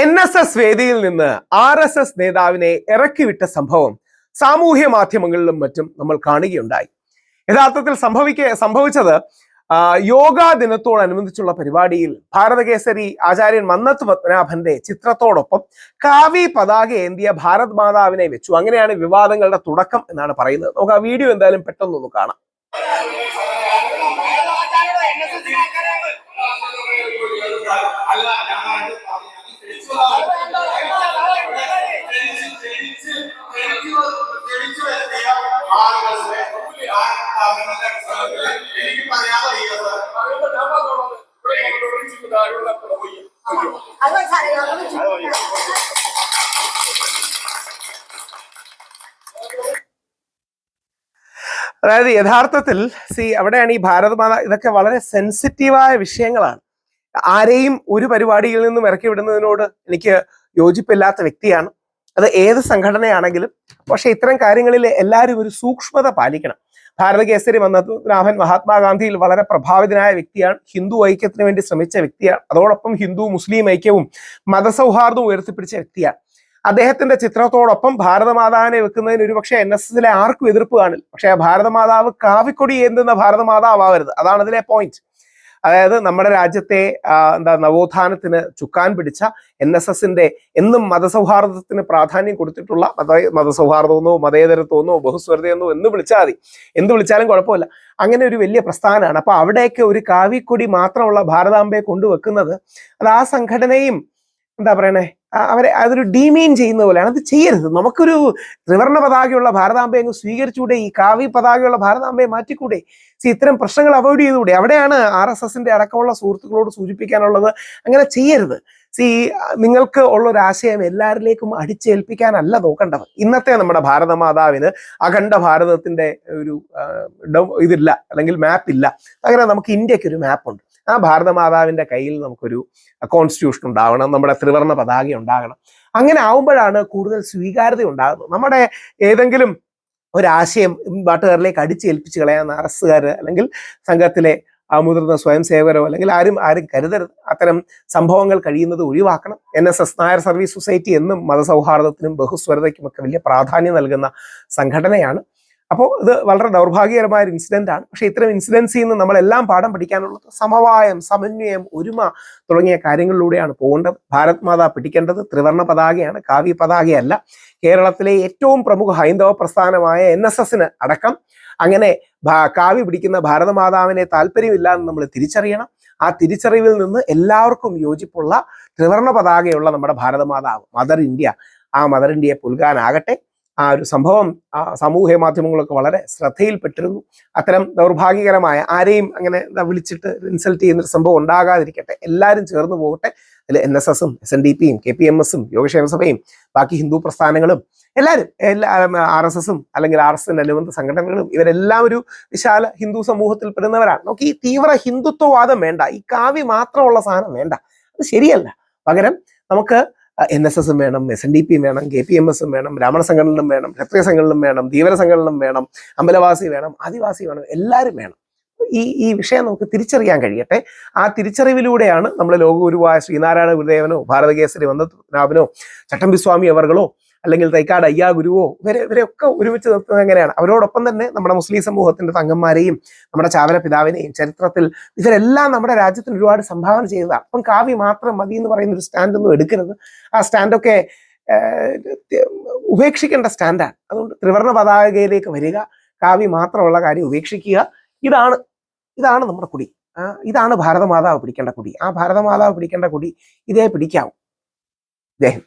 N S S വേദിയിൽ നിന്ന് R S S നേതാവിനെ ഇറക്കിവിട്ട സംഭവം സാമൂഹ്യ മാധ്യമങ്ങളിലും മറ്റും നമ്മൾ കാണുകയുണ്ടായി. യഥാർത്ഥത്തിൽ സംഭവിക്ക സംഭവിച്ചത് യോഗാ ദിനത്തോടനുബന്ധിച്ചുള്ള പരിപാടിയിൽ ഭാരതകേസരി ആചാര്യൻ മന്നത്ത് പത്മനാഭന്റെ ചിത്രത്തോടൊപ്പം കാവി പതാക ഏന്തിയ ഭാരത് മാതാവിനെ വെച്ചു. അങ്ങനെയാണ് വിവാദങ്ങളുടെ തുടക്കം എന്നാണ് പറയുന്നത്. നമുക്ക് ആ വീഡിയോ എന്തായാലും പെട്ടെന്നൊന്ന് കാണാം. അതായത് യഥാർത്ഥത്തിൽ സി അവിടെയാണ് ഈ ഭാരത് മാത ഇതൊക്കെ വളരെ സെൻസിറ്റീവായ വിഷയങ്ങളാണ്. ആരെയും ഒരു പരിപാടിയിൽ നിന്നും ഇറക്കി വിടുന്നതിനോട് എനിക്ക് യോജിപ്പില്ലാത്ത വ്യക്തിയാണ്. അത് ഏത് സംഘടനയാണെങ്കിലും പക്ഷെ ഇത്തരം കാര്യങ്ങളിൽ എല്ലാവരും ഒരു സൂക്ഷ്മത പാലിക്കണം. ഭാരത കേസരി രാമൻ മഹാത്മാഗാന്ധിയിൽ വളരെ പ്രഭാവിതനായ വ്യക്തിയാണ്. ഹിന്ദു ഐക്യത്തിന് വേണ്ടി ശ്രമിച്ച വ്യക്തിയാണ്. അതോടൊപ്പം ഹിന്ദു മുസ്ലിം ഐക്യവും മതസൗഹാർദ്ദവും ഉയർത്തിപ്പിടിച്ച വ്യക്തിയാണ്. അദ്ദേഹത്തിന്റെ ചിത്രത്തോടൊപ്പം ഭാരതമാതാവിനെ വെക്കുന്നതിന് ഒരുപക്ഷെ എൻ എസ് എസിലെ ആർക്കും എതിർപ്പ് കാണില്ല. പക്ഷേ ആ ഭാരതമാതാവ് കാവിക്കൊടി ഏന്തുന്ന ഭാരതമാതാവാവരുത്. അതാണ് അതിലെ പോയിന്റ് അതായത് നമ്മുടെ രാജ്യത്തെ എന്താ നവോത്ഥാനത്തിന് ചുക്കാൻ പിടിച്ച എൻ എസ് എസിന്റെ എന്നും മതസൗഹാർദ്ദത്തിന് പ്രാധാന്യം കൊടുത്തിട്ടുള്ള മത മതസൗഹാർദ്ദമെന്നോ മതേതരത്വമെന്നോ ബഹുസ്വരതയെന്നോ എന്ന് വിളിച്ചാൽ മതി. എന്ത് വിളിച്ചാലും കുഴപ്പമില്ല. അങ്ങനെ ഒരു വലിയ പ്രസ്ഥാനമാണ്. അപ്പൊ അവിടെയൊക്കെ ഒരു കാവിക്കൊടി മാത്രമുള്ള ഭാരതാംബയെ കൊണ്ടുവെക്കുന്നത് അത് ആ സംഘടനയും എന്താ പറയണേ അവരെ അതൊരു ഡീമീൻ ചെയ്യുന്ന പോലെയാണ്. അത് ചെയ്യരുത്. നമുക്കൊരു ത്രിവർണ പതാകയുള്ള ഭാരതാംബയെ അങ്ങ് സ്വീകരിച്ചുകൂടെ? ഈ കാവി പതാകയുള്ള ഭാരതാംബയെ മാറ്റിക്കൂടെ? സി ഇത്തരം പ്രശ്നങ്ങൾ അവോയ്ഡ് ചെയ്തുകൂടെ? അവിടെയാണ് ആർ എസ് എസിന്റെ അടക്കമുള്ള സുഹൃത്തുക്കളോട് സൂചിപ്പിക്കാനുള്ളത്. അങ്ങനെ ചെയ്യരുത്. സി നിങ്ങൾക്ക് ഉള്ള ഒരു ആശയം എല്ലാവരിലേക്കും അടിച്ചേൽപ്പിക്കാനല്ല നോക്കേണ്ടത്. ഇന്നത്തെ നമ്മുടെ ഭാരതമാതാവിന് അഖണ്ഡ ഭാരതത്തിന്റെ ഒരു ഇതില്ല അല്ലെങ്കിൽ മാപ്പ് ഇല്ല. അങ്ങനെ നമുക്ക് ഇന്ത്യയ്ക്ക് ഒരു മാപ്പ് ഉണ്ട്. ആ ഭാരതമാതാവിന്റെ കയ്യിൽ നമുക്കൊരു കോൺസ്റ്റിറ്റ്യൂഷൻ ഉണ്ടാവണം നമ്മുടെ ത്രിവർണ പതാക ഉണ്ടാകണം. അങ്ങനെ ആവുമ്പോഴാണ് കൂടുതൽ സ്വീകാര്യത ഉണ്ടാകുന്നത്. നമ്മുടെ ഏതെങ്കിലും ഒരാശയം നാട്ടുകാരിലേക്ക് അടിച്ചേൽപ്പിച്ച് കളയാൻ അറസ്റ്റുകാർ അല്ലെങ്കിൽ സംഘത്തിലെ ആ മുതിർന്ന സ്വയം സേവകരോ അല്ലെങ്കിൽ ആരും ആരും കരുതരുത്. അത്തരം സംഭവങ്ങൾ കഴിയുന്നത് ഒഴിവാക്കണം. N S S Nair service society എന്നും മതസൗഹാർദ്ദത്തിനും ബഹുസ്വരതയ്ക്കുമൊക്കെ വലിയ പ്രാധാന്യം നൽകുന്ന സംഘടനയാണ്. അപ്പോൾ ഇത് വളരെ ദൗർഭാഗ്യകരമായ ഒരു ഇൻസിഡന്റ് ആണ്. പക്ഷേ ഇത്തരം ഇൻസിഡൻസിൽ നിന്ന് നമ്മളെല്ലാം പാഠം പഠിക്കാനുള്ളത് സമവായം സമന്വയം ഒരുമ തുടങ്ങിയ കാര്യങ്ങളിലൂടെയാണ് പോകേണ്ടത്. ഭാരത് മാതാ പിടിക്കേണ്ടത് ത്രിവർണ പതാകയാണ് കാവ്യ പതാകയല്ല. കേരളത്തിലെ ഏറ്റവും പ്രമുഖ ഹൈന്ദവ പ്രസ്ഥാനമായ എൻ എസ് എസിന് അടക്കം അങ്ങനെ കാവ്യ പിടിക്കുന്ന ഭാരതമാതാവിനെ താല്പര്യമില്ല എന്ന് നമ്മൾ തിരിച്ചറിയണം. ആ തിരിച്ചറിവിൽ നിന്ന് എല്ലാവർക്കും യോജിപ്പുള്ള ത്രിവർണ പതാകയുള്ള നമ്മുടെ ഭാരതമാതാവ് മദർ ഇന്ത്യ. ആ മദർ ഇന്ത്യയെ പുൽകാനാകട്ടെ. ആ ഒരു സംഭവം ആ സാമൂഹ്യ മാധ്യമങ്ങളൊക്കെ വളരെ ശ്രദ്ധയിൽപ്പെട്ടിരുന്നു. അത്തരം ദൗർഭാഗ്യകരമായ ആരെയും അങ്ങനെ വിളിച്ചിട്ട് ഇൻസൾട്ട് ചെയ്യുന്ന ഒരു സംഭവം ഉണ്ടാകാതിരിക്കട്ടെ എല്ലാവരും ചേർന്ന് പോകട്ടെ. അതിൽ എൻ എസ് എസും എസ് എൻ ഡി പിയും കെ പി എം എസും യോഗക്ഷേമ സഭയും ബാക്കി ഹിന്ദു പ്രസ്ഥാനങ്ങളും എല്ലാവരും എല്ലാ ആർ എസ് എസും അല്ലെങ്കിൽ ആർ എസ് എൻ അനുബന്ധ സംഘടനകളും ഇവരെല്ലാം ഒരു വിശാല ഹിന്ദു സമൂഹത്തിൽ പെടുന്നവരാണ്. നമുക്ക് ഈ തീവ്ര ഹിന്ദുത്വവാദം വേണ്ട ഈ കാവ്യ മാത്രമുള്ള സാധനം വേണ്ട. അത് ശരിയല്ല. പകരം നമുക്ക് എൻ എസ് എസും വേണം എസ് എൻ ഡി പിയും വേണം കെ പി എം എസും വേണം ബ്രാഹ്മണ സംഘടനകളും വേണം ക്ഷത്രിയ സംഘടനകളും വേണം ധീവര സംഘടനകളും വേണം അമ്പലവാസി വേണം ആദിവാസി വേണം എല്ലാവരും വേണം. ഈ ഈ വിഷയം നമുക്ക് തിരിച്ചറിയാൻ കഴിയട്ടെ. ആ തിരിച്ചറിവിലൂടെയാണ് നമ്മൾ ലോകഗുരുവായ ശ്രീനാരായണ ഗുരുദേവനോ ഭാരതകേസരി വന്ദനാഭനോ ചട്ടമ്പിസ്വാമി അവർകളോ അല്ലെങ്കിൽ തൈക്കാട് അയ്യാ ഗുരുവോ ഇവരെ ഇവരെയൊക്കെ ഒരുമിച്ച് നിർത്തുന്നത് എങ്ങനെയാണ്? അവരോടൊപ്പം തന്നെ നമ്മുടെ മുസ്ലിം സമൂഹത്തിന്റെ തങ്ങന്മാരെയും നമ്മുടെ ചാവര പിതാവിനെയും ചരിത്രത്തിൽ ഇവരെല്ലാം നമ്മുടെ രാജ്യത്തിന് ഒരുപാട് സംഭാവന ചെയ്തതാണ്. അപ്പം കാവ്യ മാത്രം മതി എന്ന് പറയുന്ന ഒരു സ്റ്റാൻഡ് ഒന്നും എടുക്കരുത്. ആ സ്റ്റാൻഡൊക്കെ ഉപേക്ഷിക്കേണ്ട സ്റ്റാൻഡാണ് അതുകൊണ്ട് ത്രിവർണ പതാകയിലേക്ക് വരിക. കാവ്യ മാത്രമുള്ള കാര്യം ഉപേക്ഷിക്കുക. ഇതാണ് ഇതാണ് നമ്മുടെ കുടി. ഇതാണ് ഭാരതമാതാവ് പിടിക്കേണ്ട കുടി. ആ ഭാരതമാതാവ് പിടിക്കേണ്ട കുടി ഇതേ പിടിക്കാവും. ജയ്